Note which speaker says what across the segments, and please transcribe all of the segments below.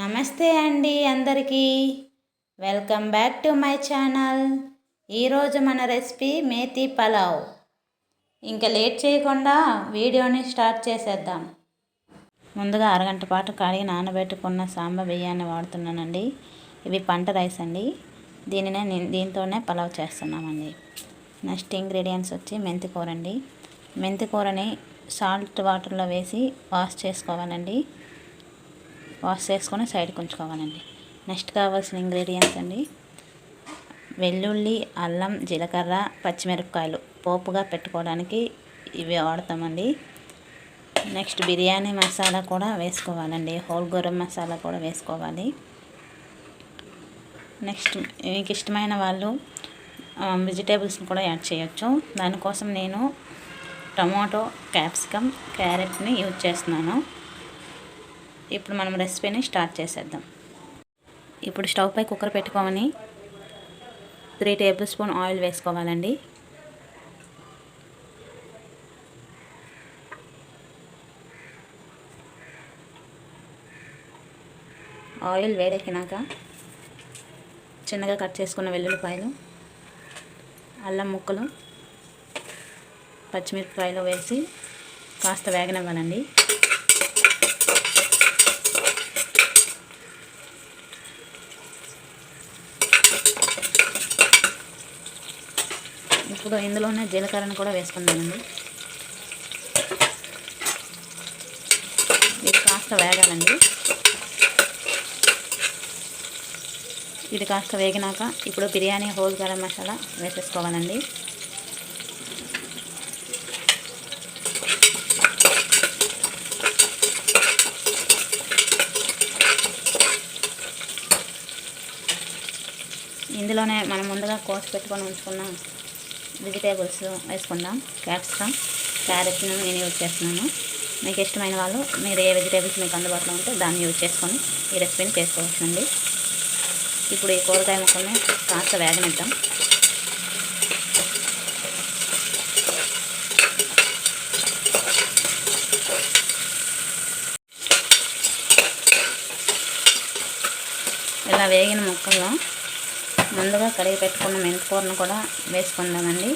Speaker 1: నమస్తే అండి అందరికీ. Welcome back to my channel ఈరోజు మన రెసిపీ మేతి పలావ్. ఇంకా లేట్ చేయకుండా వీడియోని స్టార్ట్ చేసేద్దాం. ముందుగా అరగంట పాటు కడిగి నానబెట్టుకున్న సాంబ బియ్యాన్ని వాడుతున్నానండి. ఇవి పంట రైస్ అండి. దీనినే దీంతోనే పలావ్ చేస్తున్నామండి. నెక్స్ట్ ఇంగ్రీడియంట్స్ వచ్చి మెంతి కూర అండి మెంతి కూరని సాల్ట్ వాటర్లో వేసి వాష్ చేసుకోవాలండి. వాష్ చేసుకొని సైడ్కి ఉంచుకోవాలండి. నెక్స్ట్ కావాల్సిన ఇంగ్రీడియంట్స్ అండి. వెల్లుల్లి అల్లం జీలకర్ర పచ్చిమిరపకాయలు పోపుగా పెట్టుకోవడానికి ఇవి వాడతామండి. నెక్స్ట్ బిర్యానీ మసాలా కూడా వేసుకోవాలండి. హోల్ గరం మసాలా కూడా వేసుకోవాలి. నెక్స్ట్ మీకు ఇష్టమైన వాళ్ళు వెజిటేబుల్స్ని కూడా యాడ్ చేయొచ్చు. దానికోసం నేను టమాటో క్యాప్సికమ్ క్యారెట్ని యూజ్ చేస్తున్నాను. ఇప్పుడు మనం రెసిపీని స్టార్ట్ చేసేద్దాం. ఇప్పుడు స్టవ్ పై కుక్కర్ పెట్టుకోమని త్రీ టేబుల్ స్పూన్ ఆయిల్ వేసుకోవాలండి. ఆయిల్ వేడెక్కినాక చిన్నగా కట్ చేసుకున్న వెల్లుల్లిపాయలు అల్లం ముక్కలు పచ్చిమిరపకాయలు వేసి కాస్త వేగనివ్వాలండి. ఇప్పుడు ఇందులోనే జీలకర్రను కూడా వేసుకున్నానండి ఇది కాస్త వేగాలండి. ఇది కాస్త వేగినాక ఇప్పుడు బిర్యానీ హోల్ గరం మసాలా వేసేసుకోవాలండి. ఇందులోనే మనం ముందుగా కోసి పెట్టుకొని ఉంచుకున్నాం వెజిటేబుల్స్ వేసుకుందాం క్యాప్సికమ్ క్యారెట్ను నేను యూజ్ చేస్తున్నాను. మీకు ఇష్టమైన వాళ్ళు మీరు ఏ వెజిటేబుల్స్ మీకు అందుబాటులో ఉంటే దాన్ని యూజ్ చేసుకొని ఈ రెసిపీని చేసుకోవచ్చండి. ఇప్పుడు ఈ కూరగాయ ముక్కల్ని కాస్త వేగనిద్దాం. ఇలా వేగిన ముక్కల్లో ముందుగా కడిగి పెట్టుకున్న మెంతికూరను కూడా వేసుకుందామండి.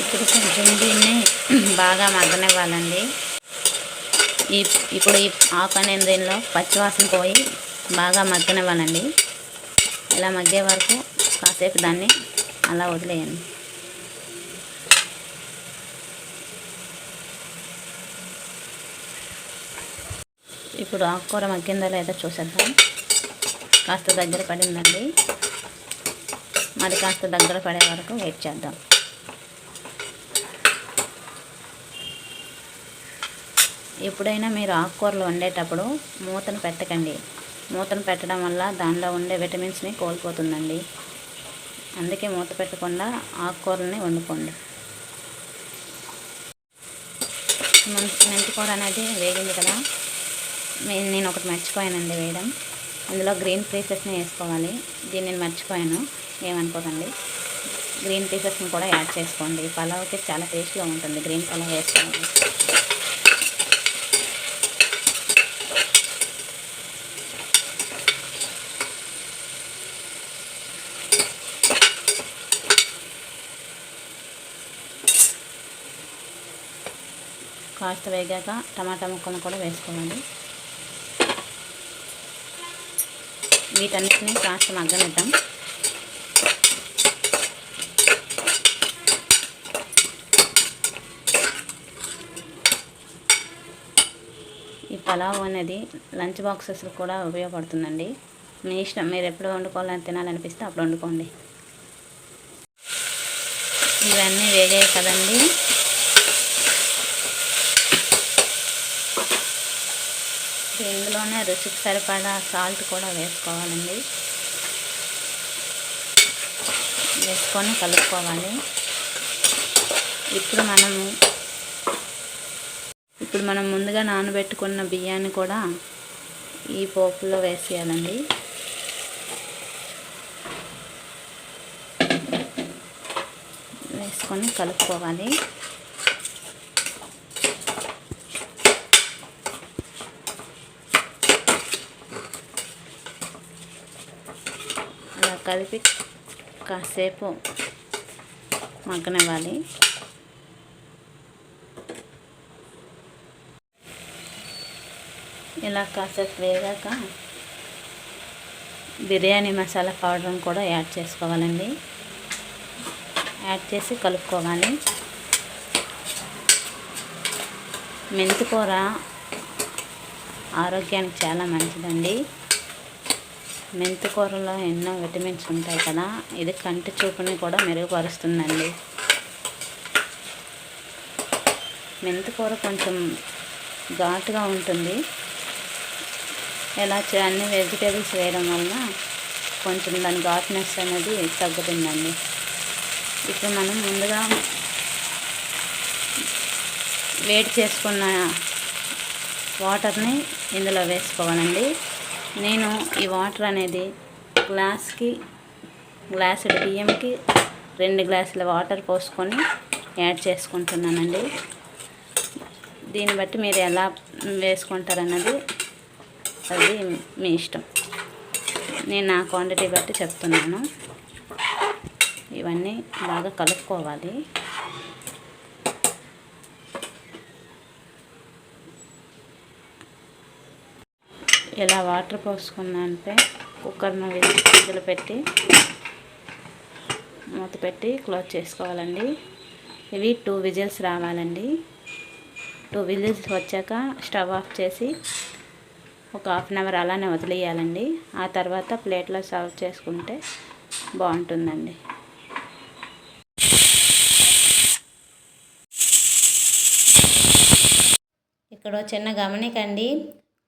Speaker 1: ఇప్పుడు కొంచెం దీన్ని బాగా మగ్గనివ్వాలండి. ఈ ఇప్పుడు ఈ ఆకు అనేది దీనిలో పచ్చివాసన పోయి బాగా మగ్గనివ్వాలండి. ఇలా మగ్గే వరకు కాసేపు దాన్ని అలా వదిలేయండి. ఇప్పుడు ఆకుకూర మగ్గిందా లేదో చూసేద్దాం. కాస్త దగ్గర పడిందండి. మరి కాస్త దగ్గర పడే వరకు వెయిట్ చేద్దాం. ఎప్పుడైనా మీరు ఆకుకూరలు వండేటప్పుడు మూతను పెట్టకండి. మూతను పెట్టడం వల్ల దానిలో ఉండే విటమిన్స్ని కోల్పోతుందండి. అందుకే మూత పెట్టకుండా ఆకుకూరలని వండుకోండి. మెంతికూర అనేది వేగింది కదా. నేను ఒకటి మర్చిపోయానండి వేయడం. అందులో గ్రీన్ పీసెస్ని వేసుకోవాలి. దీన్ని నేను మర్చిపోయాను. ఏమనుకోకండి. గ్రీన్ పీసెస్ని కూడా యాడ్ చేసుకోండి. పలావ్కి చాలా టేస్ట్గా ఉంటుంది గ్రీన్ పలావ్ వేసుకోండి కాస్త వేగాక టమాటా ముక్కను కూడా వేసుకోవాలి. వీటన్నిటిని కాస్త మగ్గనిద్దాం. ఈ పలావ్ అనేది లంచ్ బాక్సెస్ కూడా ఉపయోగపడుతుందండి. మీ ఇష్టం మీరు ఎప్పుడు వండుకోవాలని తినాలనిపిస్తే అప్పుడు వండుకోండి. ఇవన్నీ వేగాయి కదండి. సో ఇందులోనే రుచికి సరిపడా సాల్ట్ కూడా వేసుకోవాలండి. వేసుకొని కలుపుకోవాలి. ఇప్పుడు మనము ఇప్పుడు మనం ముందుగా నానబెట్టుకున్న బియ్యాన్ని కూడా ఈ పోపులో వేసేయాలండి. వేసుకొని కలుపుకోవాలి. కలిపి కాసేపు మగ్గనివ్వాలి. ఇలా కాసేపు వేగాక బిర్యానీ మసాలా పౌడర్ని కూడా యాడ్ చేసుకోవాలండి. యాడ్ చేసి కలుపుకోవాలి. మెంతికూర ఆరోగ్యానికి చాలా మంచిదండి. మెంతి కూరలో ఎన్నో విటమిన్స్ ఉంటాయి కదా ఇది కంటి చూపుని కూడా మెరుగుపరుస్తుందండి. మెంతికూర కొంచెం ఘాటుగా ఉంటుంది. ఇలా చే- అన్ని వెజిటేబుల్స్ వేయడం వలన కొంచెం దాని ఘాట్నెస్ అనేది తగ్గుతుందండి. ఇప్పుడు మనం ముందుగా వేడి చేసుకున్న వాటర్ని ఇందులో వేసుకోవాలండి. నేను ఈ వాటర్ అనేది గ్లాస్కి గ్లాసుడు బియ్యంకి రెండు గ్లాసుల వాటర్ పోసుకొని యాడ్ చేసుకుంటున్నానండి. దీన్ని బట్టి మీరు ఎలా వేసుకుంటారన్నది అది మీ ఇష్టం. నేను నా క్వాంటిటీ బట్టి చెప్తున్నాను. ఇవన్నీ బాగా కలుపుకోవాలి. ఇలా వాటర్ పోసుకున్నంటే కుక్కర్ను విజిల్ పెట్టి మూత పెట్టి క్లోజ్ చేసుకోవాలండి. ఇవి టూ విజిల్స్ రావాలండి. టూ విజిల్స్ వచ్చాక స్టవ్ ఆఫ్ చేసి ఒక హాఫ్ అన్ అవర్ అలానే వదిలేయాలండి. ఆ తర్వాత ప్లేట్లో సర్వ్ చేసుకుంటే బాగుంటుందండి. ఇక్కడ చిన్న గమనికండి.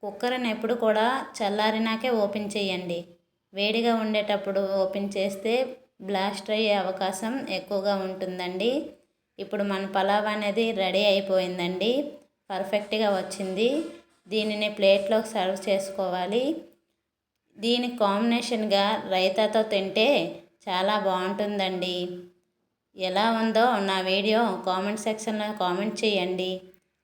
Speaker 1: కుక్కర్ని ఎప్పుడు కూడా చల్లారినాకే ఓపెన్ చేయండి. వేడిగా ఉండేటప్పుడు ఓపెన్ చేస్తే బ్లాస్ట్ అయ్యే అవకాశం ఎక్కువగా ఉంటుందండి. ఇప్పుడు మన పలావ్ అనేది రెడీ అయిపోయిందండి. పర్ఫెక్ట్గా వచ్చింది. దీనిని ప్లేట్లో సర్వ్ చేసుకోవాలి. దీని కాంబినేషన్గా రైతాతో తింటే చాలా బాగుంటుందండి. ఎలా ఉందో నా వీడియో కామెంట్ సెక్షన్లో కామెంట్ చేయండి.